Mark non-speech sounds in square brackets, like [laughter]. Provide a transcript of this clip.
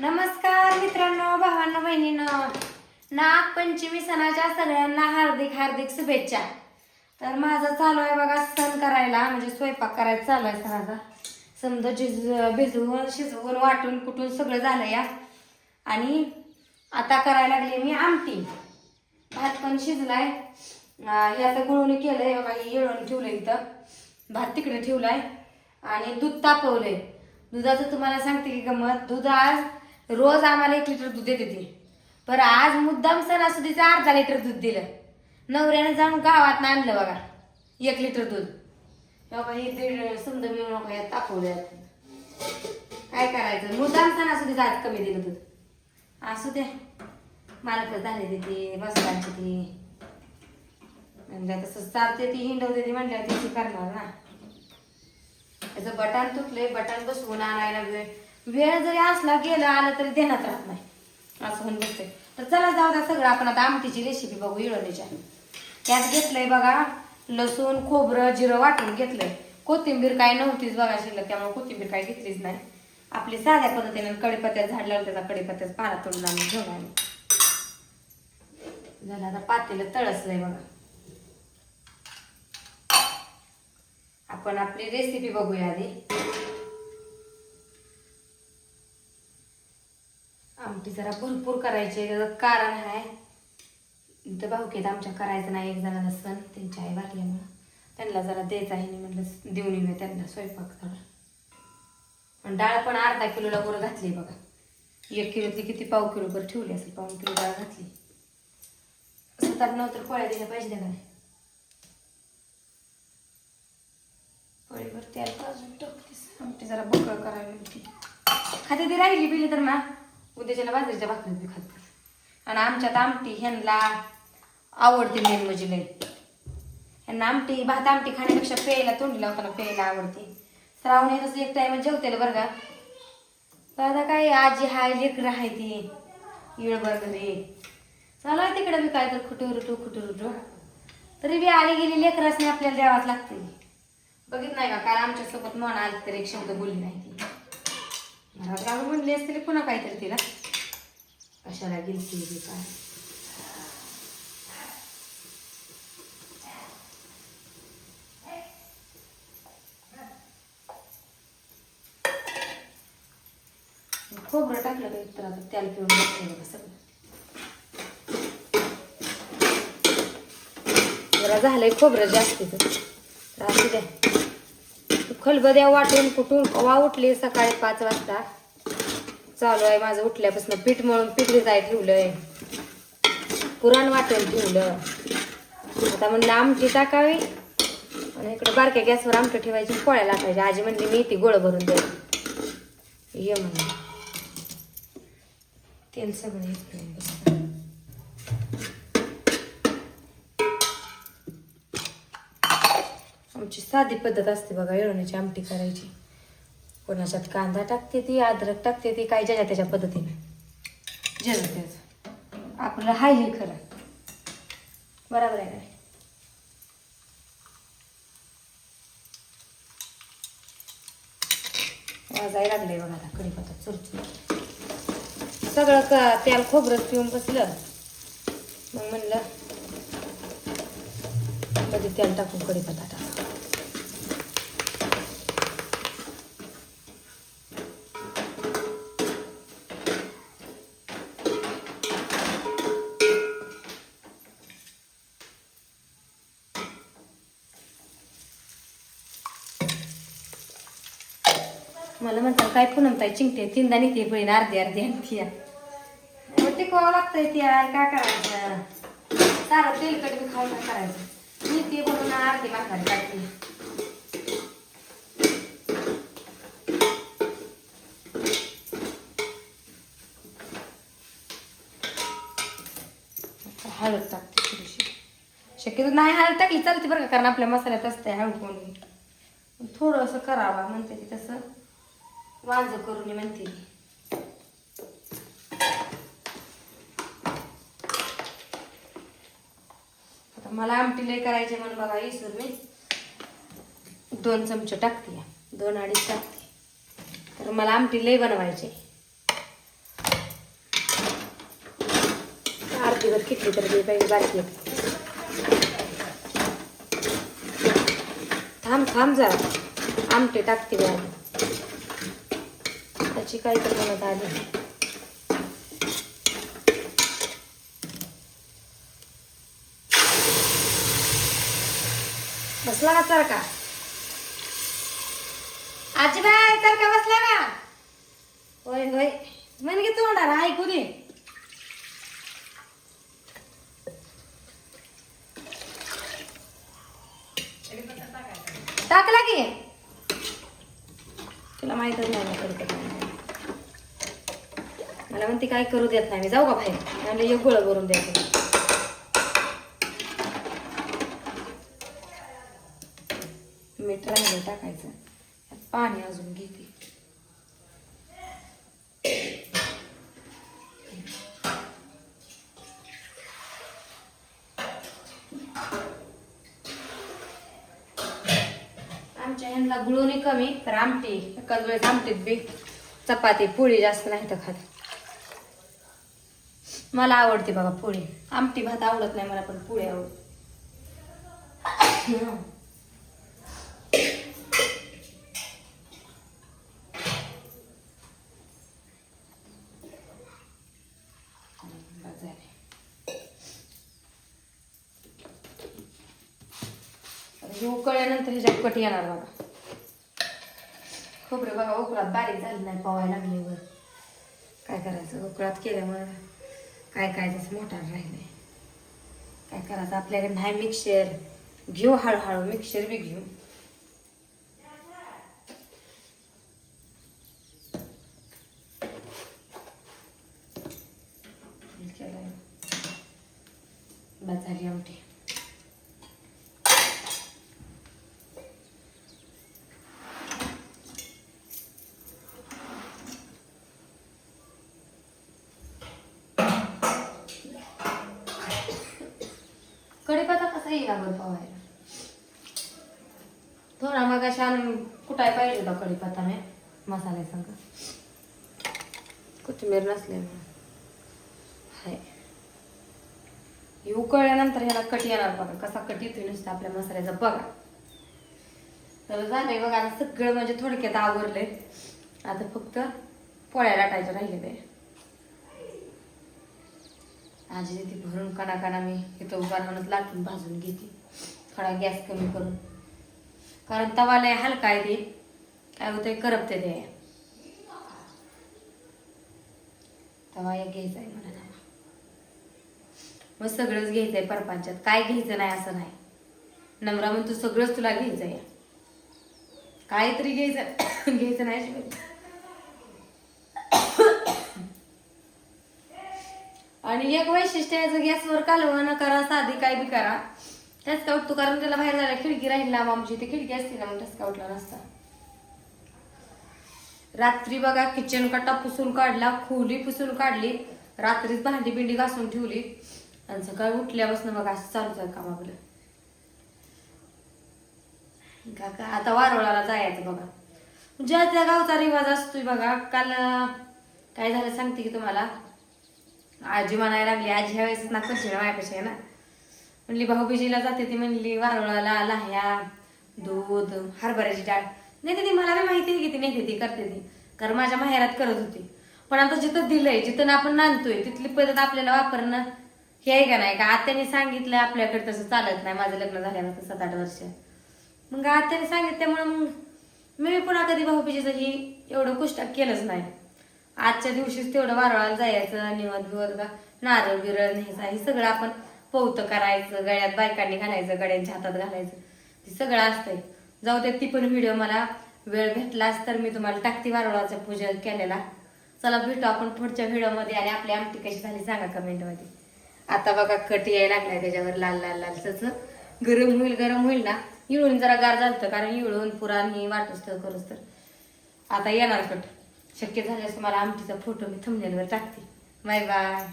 नमस्कार मित्रांनो भावांनो बहिणींनो. नागपंचमी सणाच्या सगळ्यांना हार्दिक हार्दिक शुभेच्छा. तर माझं चालू आहे बघा सण करायला म्हणजे स्वयंपाक करायचा चालू आहे सणाचा. समजा झिज भिजवून शिजवून वाटून कुटून सगळं झालं या. आणि आता करायला लागली मी आमटी. भात पण शिजलाय. अं, हे आता गुळवणी केलंय बघा हे येळून ठेवलंय इथं. भात तिकडे ठेवलाय. आणि दूध तापवलंय. दुधाचं तुम्हाला सांगते की गमत दूध आज रोज आम्हाला एक लिटर दूध देते ती पर आज मुद्दाम सणासुदीचं अर्धा लिटर दूध दिलं. नवऱ्यानं जाऊन गावात आणलं बघा एक लिटर दूध. बाबा हे दीड समजा मिळून नका यात तापवलं काय करायचं? मुद्दाम सणासुदीचं आज कमी दिलं दूध. असू द्या मालक झाले तिथे बसवायची ती. म्हणजे तसं चालते ती हिंडवते ती म्हणल्यावर ती करणार ना. त्याचं बटन तुटलंय बटन बसवून आणायला वेळ. वेळ जरी असला गेला आला तरी देण्यात राहत नाही. असं होऊन बसते तर चला जाऊ द्या सगळं. आपण आता आमटीची रेसिपी बघू इळवणीच्या त्यात घेतलंय बघा लसूण खोबरं जिरं वाटून घेतलंय. कोथिंबीर काय नव्हतीच बघा शिल्लक त्यामुळे कोथिंबीर काय घेतलीच नाही. आपली साध्या पद्धतीने कडीपत्त्यात झाड लावलं त्याचा कडीपत्त्याच पाला तोडून आम्ही घेऊन आलो. झालं आता पातेलं तळसलंय बघा. आपण आपली रेसिपी बघूया आधी. आमटी जरा भरपूर करायची आहे कारण आहे इथं भाऊकीत आमच्या करायचं नाही एक जणांना सण त्यांची आई वारल्यामुळं त्यांना जरा द्यायचं आहे आणि म्हटलं देऊन येऊया त्यांना स्वयंपाक थोडा पण डाळ पण अर्धा किलोला बरं घातली बघा. एक किलोतली किती पाव किलो बरं ठेवली असेल पाऊन किलो डाळ घातली. सात आठ नऊ तर पोळ्या दिल्या पाहिजे का नाही पोळीवर त्याला अजून टाकते. आमटी जरा बकळ करावी होती खाते ती राहिली बिली तर ना? उद्याच्याला बाजरीच्या भाकरीत बी खातात आणि आमच्यात आमटी ह्यांना आवडते मेन म्हणजे लय ह्यांना आमटी भात आमटी खाण्यापेक्षा प्यायला तोंडी लावताना प्यायला आवडते. श्रावण येत एक टाइम जेवतेला बरं का. दादा आता काय आजी हाय लेकर आहे ती. येळभर घरी चालू आहे तिकडे मी काय तर खुटू रुटू खुटू रुटू तरी बी आली गेली लेकरासने आपल्याला द्यावाच लागते. बघित नाही का काल आमच्यासोबत मन आली तर एक शब्द बोलली नाही ती. घरात घालून म्हणली असतील पुन्हा काहीतरी तिला. कशाला गेलती काय खोबरं टाकलं का तर आता त्याला पिऊन बसलं बघा सगळं. जरा झालंय खोबरं जास्त तर असू द्या खलबद्या वाटून कुठून वा उठली सकाळी पाच वाजता? चालू आहे माझं उठल्यापासून पीठ मळून पीठ जाय ठेवलंय. पुराण वाटून ठेवलं. आता म्हणलं आमटी टाकावी. आणि इकडे बारक्या गॅसवर आमटं ठेवायची पोळ्या लाटायची आजी म्हणली मी ती गोळ भरून दे ये म्हणलं. तेल सगळं आमची साधी पद्धत असते बघा येळवण्याची आमटी करायची. कोणाच्यात कांदा टाकते ती अद्रक टाकते ती काय ज्याच्या त्याच्या पद्धतीने. ज्याचं त्याचं आपलं हाय हे खरं. बरोबर आहे काय वाजायला लागले बघा आता कढीपत्ता चुरचूर. सगळं क तेल खोबरं पिऊन बसलं. मग म्हणलं कधी तेल टाकून कढीपत्ता टाकून मला म्हणतात काय पुनमताई चिंकते तीनदा निघते बहीण अर्धी अर्धी आणती टिकवावं लागतंय ते यार काय करायचं? सारं तेलकट बी खाऊन काय करायचं? मी ते बनवून अर्धी भाकरी टाकते. हळद टाकते थोडीशी. शक्यतो नाही हळद टाकली चालते बरं का कारण आपल्या मसाल्यात असते हळद कोणी थोडंसं करावा म्हणते की तसं. वांज करून म्हणते. आता मला आमटी लय करायचे म्हणून बघा इसर मी दोन चमचे टाकते दोन अडीच टाकते. तर मला आमटी लय बनवायचे आरतीवर किती तर मी पाहिजे बाकी थांब थांब जा आमटे टाकते मी आधी काही प्रमाणात आली बसला का चरका तर का बसला का होय होय. म्हण की तोंडाला ऐकू दे टाकला की. तुला माहितच नाही ना मला म्हणते काय करू देत नाही मी जाऊ का बाहेर? आणि एक गोळं करून द्यायचं मीठ राहिलं टाकायचं. पाणी अजून घेते. आमच्या ह्यांना गुळवणी कमी तर आमटी एकाच वेळेस आमटीत बी चपाती पोळी जास्त नाही तर खात. मला आवडते बघा पोळी. आमटी भात आवडत नाही मला पण पोळी आवडते. हम्म. हे उकळल्यानंतर ह्याच्यात कट येणार बघा. खोबरं बघा उकळात बारीक झाली नाही पवायला लागल्यावर काय करायचं? उकळात केल्यामुळे. काय काय जसं मोठार राहिले काय करायचं? आपल्याकडे नाही मिक्सर घेऊ हळूहळू मिक्सर बी घेऊ. हे केलंय. कढीपत्ता कसा येईल अगं पवायला थोडा मग अशा कुठाय पाहिजे होता कढीपत्ता नाही मसाले संग. कोथिंबीर नसले हाय. उकळल्यानंतर ह्याला कट येणार बघा. कसा कट येतोय नुसतं आपल्या मसाल्याचा बघा. तर झालंय बघा आता सगळं म्हणजे थोडक्यात आवरले आता फक्त पोळ्या लाटायचं राहिले ते आजीने ती भरून कणाकणा मी इथं उभा राहूनच लाटून भाजून घेते. थोडा गॅस कमी करून. कारण तवा लय हलका आहे ते. काय होतंय करपते ते. तवा एक घ्यायचा आहे मला तवा मग सगळंच घ्यायचंय परपांच्यात. काय घ्यायचं नाही असं नाही. नमरा म्हणतो सगळंच तुला घ्यायचंय. काहीतरी घ्यायचं [coughs] घ्यायचं नाही आणि एक वैशिष्ट्य याचं गॅसवर कालवण करा साधी काय बी करा ठसका उठतो कारण त्याला बाहेर जायला खिडकी राहील ना आमची इथे खिडकी असते ना मग ठसका उठला नसता. रात्री बघा किचन कट्टा पुसून काढला खोली पुसून काढली रात्रीच भांडी बिंडी घासून ठेवली आणि सकाळी उठल्यापासून बघा असं चालूच आहे काम आपलं काका आता वारोळाला जायचं बघा. ज्या त्या गावचा रिवाज असतोय बघा काल काय झालं सांगते की तुम्हाला? आजी म्हणायला लागली आजी ह्या वेळेस ना कशी मायापाशी आहे ना. म्हणली भाऊबीजीला जाते ती म्हणली वारुळाला लाह्या दूध हरभऱ्याची डाळ. नाही ती मला बी माहिती आहे की ती नेते ती करते ती. कारण माझ्या माहेरात करत होती. पण आता जिथं दिलंय जिथं आपण नांदतोय तिथली पद्धत आपल्याला वापरणं हे आहे का नाही? का आत्याने सांगितलं आपल्याकडे तसं चालत नाही. माझं लग्न झाल्यानंतर सात आठ वर्ष. मग आत्याने सांगितल्यामुळे मग मी पुन्हा कधी भाऊबीजीचं ही एवढं कुष्टाक केलंच नाही. आजच्या दिवशीच तेवढं वारवायला जायचं निवत बिवत का नारळ बिरळ न्यायचा हे सगळं आपण पौत करायचं गळ्यात बायकांनी घालायचं गड्यांच्या हातात घालायचं. ते सगळं असतंय. जाऊ दे ती पण व्हिडिओ मला वेळ भेटलाच तर मी तुम्हाला टाकते वारुळाचं पूजा केलेला. चला भेटू आपण पुढच्या व्हिडिओमध्ये आणि आपली आमटी कशी झाली सांगा कमेंटमध्ये आता बघा कट यायला लागलाय त्याच्यावर लाल लाल लाल तसं. गरम होईल गरम होईल ना. इळून जरा गार झालं कारण इळून पुराण ही वाटूस तर करूच तर. आता येणार कट. शक्य झाल्यास तुम्हाला आमटीचा फोटो मी थंबनेलवर टाकते. Bye bye